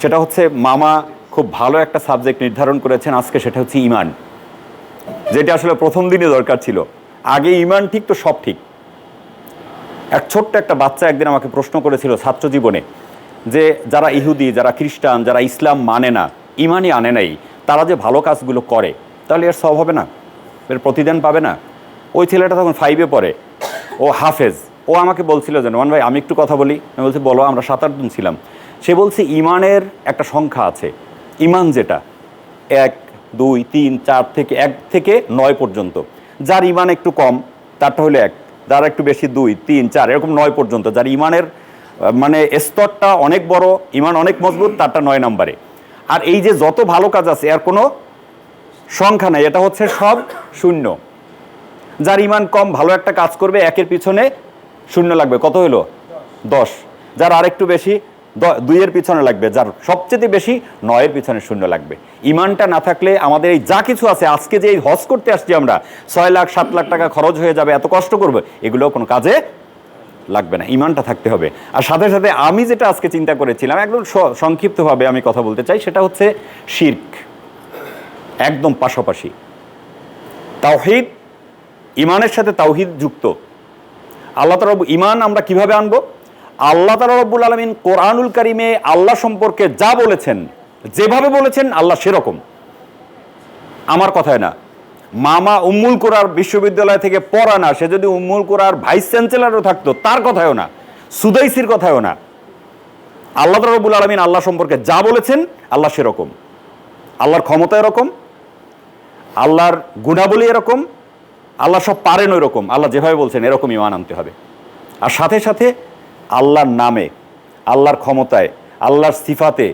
সেটা হচ্ছে মামা খুব ভালো একটা সাবজেক্ট নির্ধারণ করেছেন, আজকে সেটা হচ্ছে ইমান। যেটা আসলে প্রথম দিনে দরকার ছিল। আগে ইমান ঠিক তো সব ঠিক। এক ছোট্ট একটা বাচ্চা একদিন আমাকে প্রশ্ন করেছিল ছাত্র জীবনে যে যারা ইহুদি, যারা খ্রিস্টান, যারা ইসলাম মানে না, ইমানই আনে নাই, তারা যে ভালো কাজগুলো করে, তাহলে এর সব হবে না, এর প্রতিদান পাবে না। ওই ছেলেটা তখন ফাইভে পড়ে, ও হাফেজ। ও আমাকে বলছিল যে নোমান ভাই, আমি একটু কথা বলি। আমি বলছি, বলো, আমরা সাত আট দিন ছিলাম। সে বলছে ইমানের একটা সংখ্যা আছে। ইমান যেটা, এক, দুই, তিন, চার থেকে, এক থেকে নয় পর্যন্ত। যার ইমান একটু কম, তারটা হলো এক। যার একটু বেশি, দুই, তিন, চার, এরকম নয় পর্যন্ত। যার ইমানের মানে স্তরটা অনেক বড়, ইমান অনেক মজবুত, তারটা নয় নম্বরে। আর এই যে যত ভালো কাজ আছে, এর কোনো সংখ্যা নাই, এটা হচ্ছে সব শূন্য। যার ইমান কম, ভালো একটা কাজ করবে, একের পিছনে শূন্য লাগবে। কত হলো? দশ। যার আরেকটু বেশি দুইয়ের পিছনে লাগবে, যার সবচেয়ে বেশি নয়ের পিছনে শূন্য লাগবে। ইমানটা না থাকলে আমাদের এই যা কিছু আছে, আজকে যে এই হজ করতে আসছি আমরা, ছয় লাখ, সাত লাখ টাকা খরচ হয়ে যাবে, এত কষ্ট করবে এগুলো কোনো কাজে লাগবে না, ইমানটা থাকতে হবে। আর সাথে সাথে আমি যেটা আজকে চিন্তা করেছিলাম, একদম সংক্ষিপ্তভাবে আমি কথা বলতে চাই, সেটা হচ্ছে শির্ক। একদম পাশাপাশি। তাওহিদ, ইমানের সাথে তাওহিদ যুক্ত। আল্লাহ তালা ইমান আমরা কীভাবে আনব? আল্লাহ তালা রব্বুল আলমিন কোরআনুল কারিমে আল্লাহ সম্পর্কে যা বলেছেন, যেভাবে বলেছেন, আল্লাহ সেরকম। আমার কথায় না। মামা উম্মুল কোরআর বিশ্ববিদ্যালয় থেকে পড়া না, সে যদি উম্মুল কোরআর ভাইস চ্যান্সেলারও থাকতো, তার কথায়ও না। সুদাইসির কথায়ও না। আল্লাহ তালা রব্বুল আলমিন আল্লাহ সম্পর্কে যা বলেছেন, আল্লাহ সেরকম। আল্লাহর ক্ষমতা এরকম, আল্লাহর গুণাবলী এরকম, আল্লাহ সব পারেন ওই রকম আল্লাহ যেভাবে বলছেন এরকম ইমান আনতে হবে। আর সাথে সাথে আল্লাহর নামে, আল্লাহর ক্ষমতায়, আল্লাহর সিফাতে,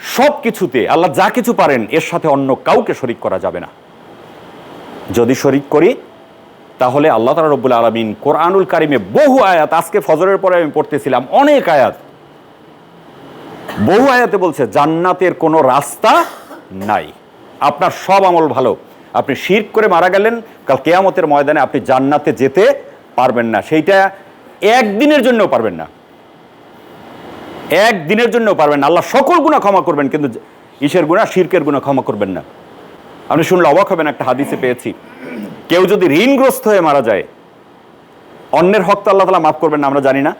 সব কিছুতে আল্লাহ যা কিছু পারেন, এর সাথে অন্য কাউকে শরিক করা যাবে না। যদি শরিক করি, তাহলে আল্লাহ তালা রব্বুল আলমিন কোরআনুল কারিমে বহু আয়াত, আজকে ফজরের পরে আমি পড়তেছিলাম, অনেক আয়াত। বহু আয়াতে বলছে, জান্নাতের কোনো রাস্তা নাই। আপনার সব আমল ভালো। আপনি শির্ক করে মারা গেলেন, কাল কেয়ামতের ময়দানে আপনি জান্নাতে যেতে পারবেন না। সেইটা একদিনের জন্য পারবেন না। একদিনের জন্য পারবেন না। আল্লাহ সকল গুণা ক্ষমা করবেন, কিন্তু ঈশের গুণা শির্কের গুণা ক্ষমা করবেন না। আপনি শুনলে অবাক হবেন, একটা হাদিসে পেয়েছি। কেউ যদি ঋণগ্রস্ত হয়ে মারা যায়, অন্যের হক তো আল্লাহ তালা মাফ করবেন না, আমরা জানি না।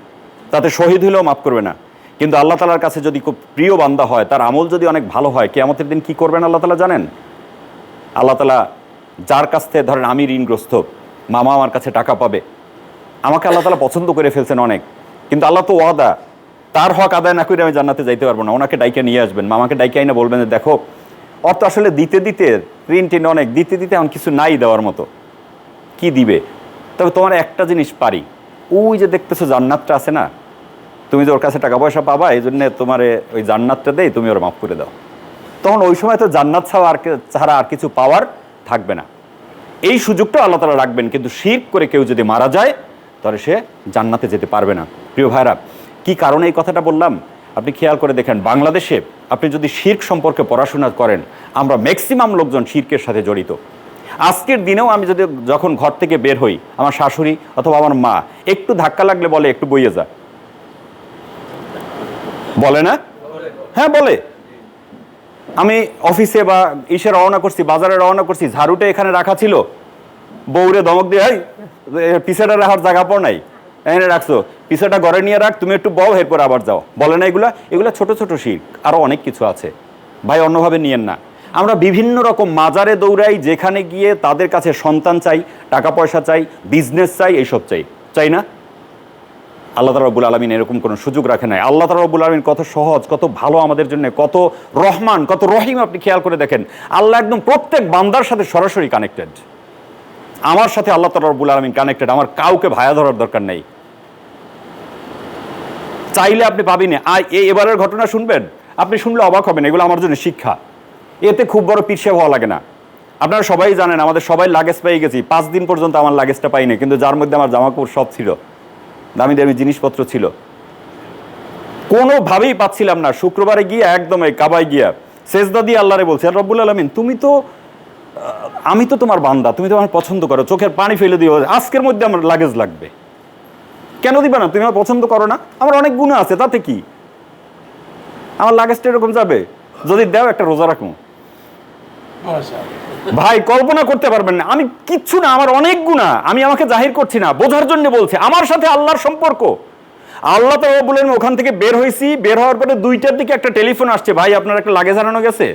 তাতে শহীদ হলেও মাফ করবে না। কিন্তু আল্লাহ তালার কাছে যদি খুব প্রিয় বান্দা হয়, তার আমল যদি অনেক ভালো হয়, কেয়ামতের দিন কি করবেন আল্লাহ তালা জানেন? আল্লাহ তালা যার কাছ থেকে ধরেন আমি ঋণগ্রস্ত, মামা আমার কাছে টাকা পাবে আমাকে আল্লাহ তালা পছন্দ করে ফেলছেন অনেক। কিন্তু আল্লাহ তো ওয়াদা। তার হক আদায় না করে আমি জান্নাতে যাইতে পারব না। ওনাকে ডাইকে নিয়ে আসবেন। মামাকে ডাইকে আইনা বলবেন যে, দেখো অর্থ আসলে দিতে দিতে ঋণ টিন অনেক। দিতে দিতে এখন কিছু নাই দেওয়ার মতো। কি দিবে? তবে তোমার একটা জিনিস পারি। ওই যে দেখতেছো জান্নাতটা আছে না? তুমি যে ওর কাছে টাকা পয়সা পাবা এই জন্য তোমার ওই জান্নাতটা দেই, তুমি ওর মাফ করে দাও। তখন ওই সময় তো জান্নাত ছাড়া আর ছাড়া আর কিছু পাওয়ার থাকবে না। এই সুযোগটা আল্লাহ তালা রাখবেন। কিন্তু শির করে কেউ যদি মারা যায় তাহলে সে জান্নাতে যেতে পারবে না। প্রিয় ভাইরা কি কারণে এই কথাটা বললাম? আপনি খেয়াল করে দেখেন, বাংলাদেশে আপনি যদি শির্ক সম্পর্কে পড়াশোনা করেন, আমরা ম্যাক্সিমাম লোকজন শির্কের সাথে জড়িত। আজকের দিনেও আমি যদি যখন ঘর থেকে বের হই, আমার শাশুড়ি অথবা আমার মা, একটু ধাক্কা লাগলে বলে, একটু বইয়ে যা। বলে না? হ্যাঁ বলে। আমি অফিসে বা ইসে রওনা করছি, বাজারে রওনা করছি, ঝাড়ুটা এখানে রাখা ছিল। বউরে ধমক দিয়ে এই পিছেটা রাখার জায়গা পর নাই। এখানে রাখছো। পিছেটা ঘরে নিয়ে রাখ, তুমি একটু বও এরপর আবার যাও। বলে না এগুলা? এগুলো ছোট ছোট শিখ। আরও অনেক কিছু আছে। ভাই, অন্যভাবে নিয়েন না। আমরা বিভিন্ন রকম মাজারে দৌড়াই, যেখানে গিয়ে তাদের কাছে সন্তান চাই, টাকা পয়সা চাই বিজনেস চাই, এইসব চাই। চাই না? আল্লাহ তালা রব্বুল আলমিন এরকম কোনো সুযোগ রাখে নাই। আল্লাহ তালা রব্বুল আলমিন কত সহজ, কত ভালো আমাদের জন্য, কত রহমান, কত রহিম আপনি খেয়াল করে দেখেন। আল্লাহ একদম প্রত্যেক বান্দার সাথে সরাসরি কানেক্টেড আমার সাথে আল্লাহ তালা রব্বুল আলমিন কানেক্টেড আমার কাউকে ভায়া ধরার দরকার নেই। চাইলে আপনি পাবেন আর এই এবারের ঘটনা শুনবেন, আপনি শুনলে অবাক হবেন, এগুলো আমার জন্য শিক্ষা। এতে খুব বড় পিছিয়ে হওয়া লাগে না। আপনারা সবাই জানেন, আমাদের সবাই লাগেজ পেয়ে গেছি, পাঁচ দিন পর্যন্ত আমার লাগেজটা পাইনি, কিন্তু যার মধ্যে আমার জামাকাপড় সব ছিল, দামি দামি জিনিসপত্র ছিল। কোনোভাবেই পাচ্ছিলাম না। শুক্রবারে গিয়ে, একদম এই কাবায় গিয়া, সেজদা দিয়ে আল্লাহরে বলছি, আর রব্বুল আলমিন, তুমি তো আমি তো তোমার বান্দা, তুমি তো আমার পছন্দ করো, চোখের পানি ফেলে দিও, আজকের মধ্যে আমার লাগেজ লাগবে। কেন দিবে না? তুমি আমার পছন্দ করো না? আমার অনেক গুণ আছে, তাতে কি? আমার লাগেজটা এরকম যাবে? যদি দেও, একটা রোজা রাখুন ভাই, কল্পনা করতে পারবেন না। আমি কিচ্ছু না, আমার অনেক গুণা আমি আমাকে জাহির করছি না, বোঝার জন্য বলছি। আমার সাথে আল্লাহর সম্পর্ক। আল্লাহ তো বলেন ওখান থেকে বের হয়েছি। বের হওয়ার পরে দুইটার দিকে একটা টেলিফোন আসছে। ভাই, আপনার একটা লাগেজ হারানো গেছে?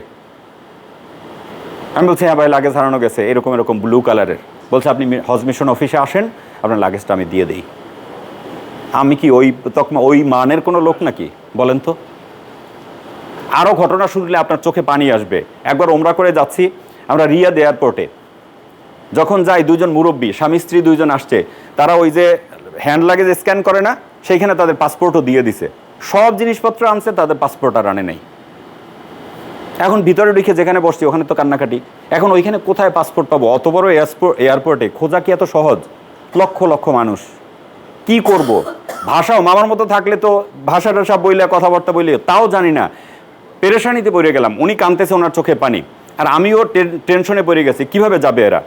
আমি বলছি হ্যাঁ ভাই লাগেজ হারানো গেছে। এরকম এরকম ব্লু কালারের বলছে, আপনি হজ মিশন অফিসে আসেন, আপনার লাগেজটা আমি দিয়ে দিই। আমি কি ওই তকমা, ওই মানের কোনো লোক নাকি? বলেন তো। আরও ঘটনা শুনলে আপনার চোখে পানি আসবে। একবার ওমরা করে যাচ্ছি, আমরা রিয়াদ এয়ারপোর্টে। যখন যাই, দুজন মুরব্বী, স্বামী, স্ত্রী দুইজন আসছে। তারা ওই যে হ্যান্ড লাগেজ স্ক্যান করে না, সেইখানে তাদের পাসপোর্টও দিয়ে দিছে। সব জিনিসপত্র আনছে, তাদের পাসপোর্ট আর আনে নাই। এখন ভিতরে ঢুকে যেখানে বসছি, ওখানে তো কান্নাকাটি। এখন ওইখানে কোথায় পাসপোর্ট পাবো? অত বড় এয়ারপোর্ট এয়ারপোর্টে খোঁজা কি এত সহজ? লক্ষ লক্ষ মানুষ। কি করব? ভাষাও মামার মতো থাকলে তো ভাষা টাষা বইলে, কথাবার্তা বইলে, তাও জানি না। পেরেশানিতে পড়ে গেলাম। উনি কানতেছে ওনার চোখে পানি। আর আমিও টেনশনে পড়ে গেছি। কীভাবে যাবে এরা?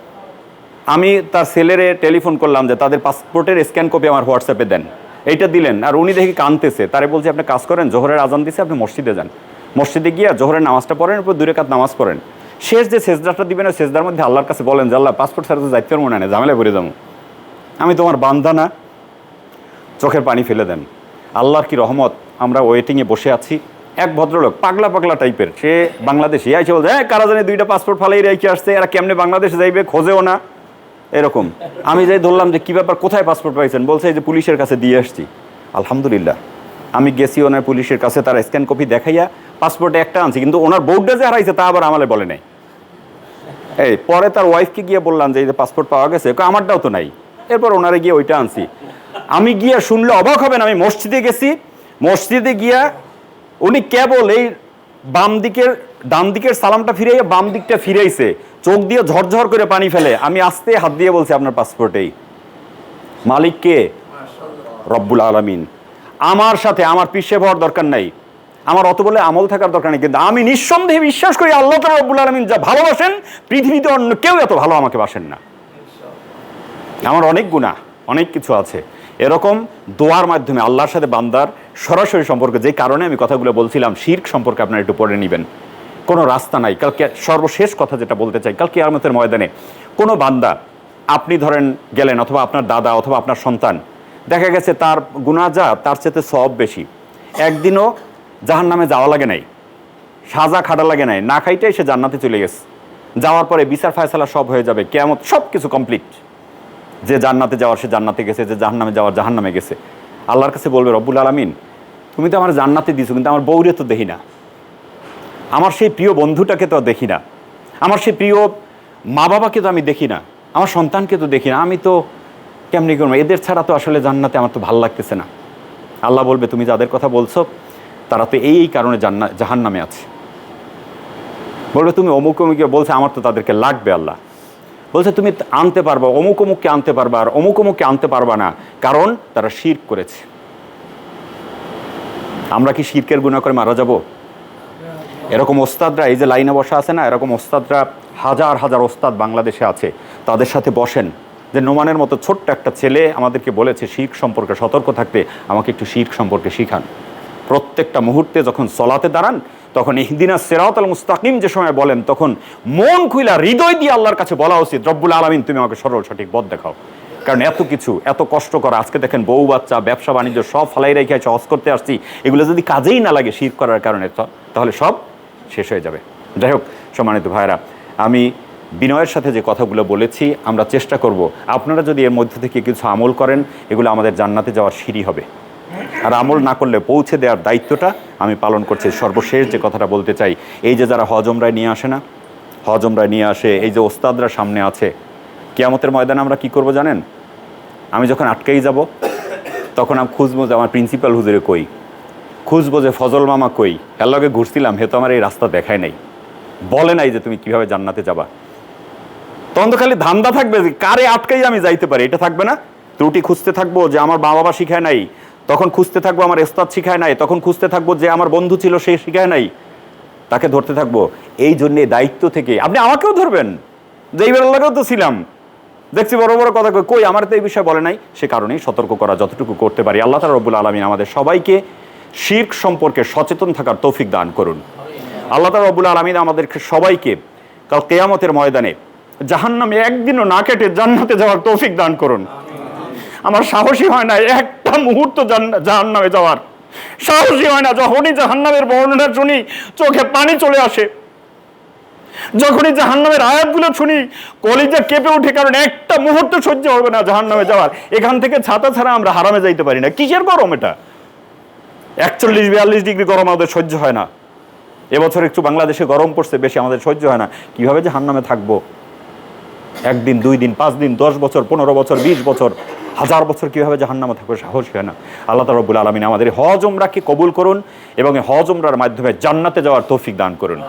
আমি তার সেলেরে টেলিফোন করলাম যে, তাদের পাসপোর্টের স্ক্যান কপি আমার হোয়াটসঅ্যাপে দেন। এইটা দিলেন। আর উনি দেখি কানতেছে তারে বলছি, আপনি কাজ করেন? জোহরের আজান দিছে, আপনি মসজিদে যান। মসজিদে গিয়ে জোহরের নামাজটা পড়েন, এরপর দুই রেখাত নামাজ পড়েন। শেষ যে সেজদাটা দিবেন, ওই সেজদার মধ্যে আল্লাহর কাছে বলেন যে, আল্লাহ পাসপোর্ট সার্ভিস দায়িত্ব মনে নেই ঝামেলা করে যাব। আমি তোমার বান্ধা না। চোখের পানি ফেলে দেন। আল্লাহর কি রহমত, আমরা ওয়েটিংয়ে বসে আছি। এক ভদ্রলোক, পাগলা পাগলা টাইপের, সে বাংলাদেশি। আইসে বলছে হ্যাঁ কারা জানে দুইটা পাসপোর্ট ফালাই রেখে আসছে? এরা কেমনে বাংলাদেশে যাইবে? খোঁজেও না। এরকম। আমি যাই ধরলাম যে, কী ব্যাপার, কোথায় পাসপোর্ট পাইছেন? বলছে যে পুলিশের কাছে দিয়ে আসছি। আলহামদুলিল্লাহ। আমি গেছি ওনার পুলিশের কাছে তার স্ক্যান কপি দেখাইয়া পাসপোর্টে একটা আনছি কিন্তু ওনার বোর্ডটা যে হারাইছে তা আবার আমালে বলে নাই। এই পরে তার ওয়াইফকে গিয়ে বললাম যে এই যে পাসপোর্ট পাওয়া গেছে আমারটাও তো নাই। এরপর ওনারে গিয়ে ওইটা আনছি। আমি গিয়ে শুনলে অবাক হবেন আমি মসজিদে গেছি মসজিদে গিয়া উনি কেবল এই বাম দিকের ডান দিকের সালামটা ফিরাইয়া বাম দিকটা ফিরাইছে চোখ দিয়ে ঝরঝর করে পানি ফেলে। আমি আস্তে হাত দিয়ে বলছি আপনার পাসপোর্টেই মালিক কে? রব্বুল আলমিন। আমার সাথে আমার পিছিয়ে হওয়ার দরকার নাই। আমার অত বলে আমল থাকার দরকার নেই, কিন্তু আমি নিঃসন্দেহে বিশ্বাস করি আল্লাহ তালা রব্বুল আলমিন যা ভালোবাসেন, পৃথিবীতে অন্য কেউ এত ভালো আমাকে বাসেন না। আমার অনেক গুণা অনেক কিছু আছে। এরকম দোয়ার মাধ্যমে আল্লাহর সাথে বান্দার সরাসরি সম্পর্ক, যে কারণে আমি কথাগুলো বলছিলাম, শির্ক সম্পর্কে আপনারা একটু পড়ে নেবেন। কোনো রাস্তা নাই। কালকে সর্বশেষ কথা যেটা বলতে চাই, কালকে আরমতের ময়দানে কোনো বান্দা, আপনি ধরেন গেলেন অথবা আপনার দাদা অথবা আপনার সন্তান দেখা গেছে তার যা তার চেতে সব বেশি। একদিনও জাহান নামে যাওয়া লাগে নাই, সাজা খাটা লাগে নাই, না খাইটাই সে জান্নাতে চলে গেছে। যাওয়ার পরে বিচার ফায়সালা সব হয়ে যাবে কেমন সব কিছু কমপ্লিট যে জান্নাতে যাওয়ার, সে জান্নাতে গেছে, যে জাহান্নামে যাওয়ার, জাহান্নামে গেছে। আল্লাহর কাছে বলবে, রব্বুল আলমিন, তুমি তো আমার জান্নাতে দিছো, কিন্তু আমার বউরে তো দেখি না। আমার সেই প্রিয় বন্ধুটাকে তো দেখি না। আমার সেই প্রিয় মা বাবাকে তো আমি দেখি না। আমার সন্তানকে তো দেখি না। আমি তো কেমনি করব? এদের ছাড়া তো আসলে জান্নাতে আমার তো ভালো লাগতেছে না। আল্লাহ বলবে, তুমি যাদের কথা বলছো, তারা তো এই এই কারণে জান্না জাহান নামে আছে। বলবে, তুমি অমুক অমুকে বলছে, আমার তো তাদেরকে লাগবে আল্লাহ। বলছে, তুমি আনতে পারবা, অমুক অমুককে আনতে পারবা, আর অমুক অমুককে আনতে পারবা না, কারণ তারা শির করেছে। আমরা কি শিরকের গুণা করে মারা যাব? এরকম ওস্তাদরা, এই যে লাইনে বসা আছে না, এরকম ওস্তাদরা হাজার হাজার ওস্তাদ বাংলাদেশে আছে। তাদের সাথে বসেন। যে নোমানের মতো ছোট্ট একটা ছেলে আমাদেরকে বলেছে, শিখ সম্পর্কে সতর্ক থাকতে আমাকে একটু শিখ সম্পর্কে শিখান। প্রত্যেকটা মুহূর্তে যখন সলাতে দাঁড়ান, তখন ইহদিনা সেরাত আল মুস্তাকিম যে সময় বলেন, তখন মন খুইলা হৃদয় দিয়ে আল্লাহর কাছে বলা উচিত, রব্বুল আলমিন, তুমি আমাকে সরল, সঠিক পথ দেখাও। কারণ এত কিছু, এত কষ্ট করা, আজকে দেখেন বউ বাচ্চা, ব্যবসা বাণিজ্য সব ফালাই রেখে আছে হজ করতে আসছি, এগুলো যদি কাজেই না লাগে শির করার কারণে তাহলে সব শেষ হয়ে যাবে। যাই হোক, সম্মানিত ভাইরা আমি বিনয়ের সাথে যে কথাগুলো বলেছি, আমরা চেষ্টা করব। আপনারা যদি এর মধ্যে থেকে কিছু আমল করেন, এগুলো আমাদের জান্নাতে যাওয়ার সিঁড়ি হবে। আর আমল না করলে পৌঁছে দেওয়ার দায়িত্বটা আমি পালন করছি। সর্বশেষ যে কথাটা বলতে চাই, এই যে যারা হজমরায় নিয়ে আসে না হজমরায় নিয়ে আসে, এই যে ওস্তাদরা সামনে আছে, কেয়ামতের ময়দানে আমরা কি করব জানেন? আমি যখন আটকেই যাব, তখন আমি খুঁজবো যে আমার প্রিন্সিপাল হুজুরে কই? খুঁজবো যে ফজল মামা কই? এর লগে ঘুরছিলাম, হে তো আমার এই রাস্তা দেখায় নাই। বলে নাই যে তুমি কীভাবে জান্নাতে যাবা। তখন তো খালি ধান্দা থাকবে যে কারে আটকাই আমি যাইতে পারি। এটা থাকবে না। ত্রুটি খুঁজতে থাকব যে আমার মা বাবা শিখায় নাই। তখন খুঁজতে থাকব আমার এস্তাদ শিখায় নাই। তখন খুঁজতে থাকব যে আমার বন্ধু ছিল সে শিখায় নাই। তাকে ধরতে থাকব। এই জন্যে দায়িত্ব থেকে আপনি আমাকেও ধরবেন। যে এইবার আল্লাহকেও তো ছিলাম। দেখছি বড় বড় কথা কই, আমার তো এই বিষয়ে বলে নাই। সে কারণেই সতর্ক করা যতটুকু করতে পারি। আল্লাহ তালা রব্বুল আলমিন আমাদের সবাইকে শির্ক সম্পর্কে সচেতন থাকার তৌফিক দান করুন। আল্লাহ তালা রবুল আলমিন আমাদেরকে সবাইকে কাল কেয়ামতের ময়দানে জাহান্নামে একদিনও না কেটে জান্নাতে যাওয়ার তৌফিক দান করুন। আমার সাহসী হয় না একটা মুহূর্ত জাহান নামে যাওয়ার। সাহসী হয় না যখনই জাহান্নামের বর্ণনা শুনি, চোখে পানি চলে আসে। যখনই জাহান্নামের আয়াতগুলো শুনি, কলিজা কেঁপে ওঠে কারণ একটা মুহূর্ত সহ্য হবে না জাহান্নামে যাওয়ার। এখান থেকে ছাতা ছাড়া আমরা হারামে যাইতে পারি না। কিসের গরম এটা? একচল্লিশ, বিয়াল্লিশ ডিগ্রি গরম আমাদের সহ্য হয় না। এবছর একটু বাংলাদেশে গরম পড়ছে, বেশি আমাদের সহ্য হয় না। কীভাবে জাহান্নামে থাকব? একদিন, দুই দিন, পাঁচ দিন, দশ বছর, পনেরো বছর, বিশ বছর, হাজার বছর কীভাবে জাহান্নামে থাকবে সাহস হয় না। আল্লাহ রব্বুল আলমিন আমাদের হজ উমরাকে কবুল করুন এবং হজ উমরার মাধ্যমে জান্নাতে যাওয়ার তৌফিক দান করুন।